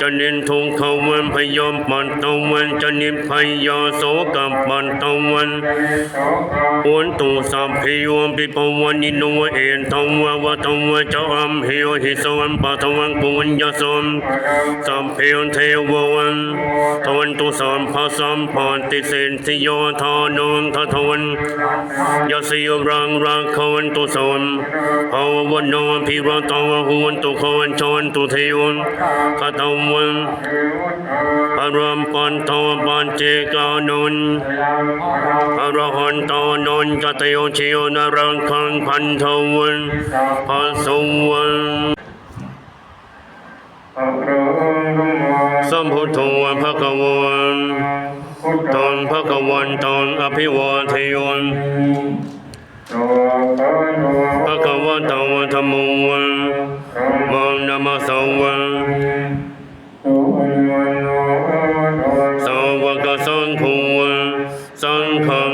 จะนินทุงเขาวันพยมปันตะวันจะนินพยาโสกับปันตะวันอวนตุสัพพิโยปิปวันนิโนเอ็นตวะวะตวะจอัมหิโยหิสวันปัทวังปุญญสมสัพเพยเทววัน ทวันตุสมภะสัมพันติเสนติโยทานงททวันยาสิยรังรักขวันตุสมภาววันโนพิรตวหวนตุขวันชนตุเทวันคตวันอารามปันตวปันเจกานนอรหันตานนกตโยชิโยนรังคังพันทวันพัสวัน สัมพุทโธภะคะวันตอนภะคะวันตอนอภิวาทยนภะคะวะตาวธัมโมวันมังนามาสวันสาวกสังโฆวันสังฆัง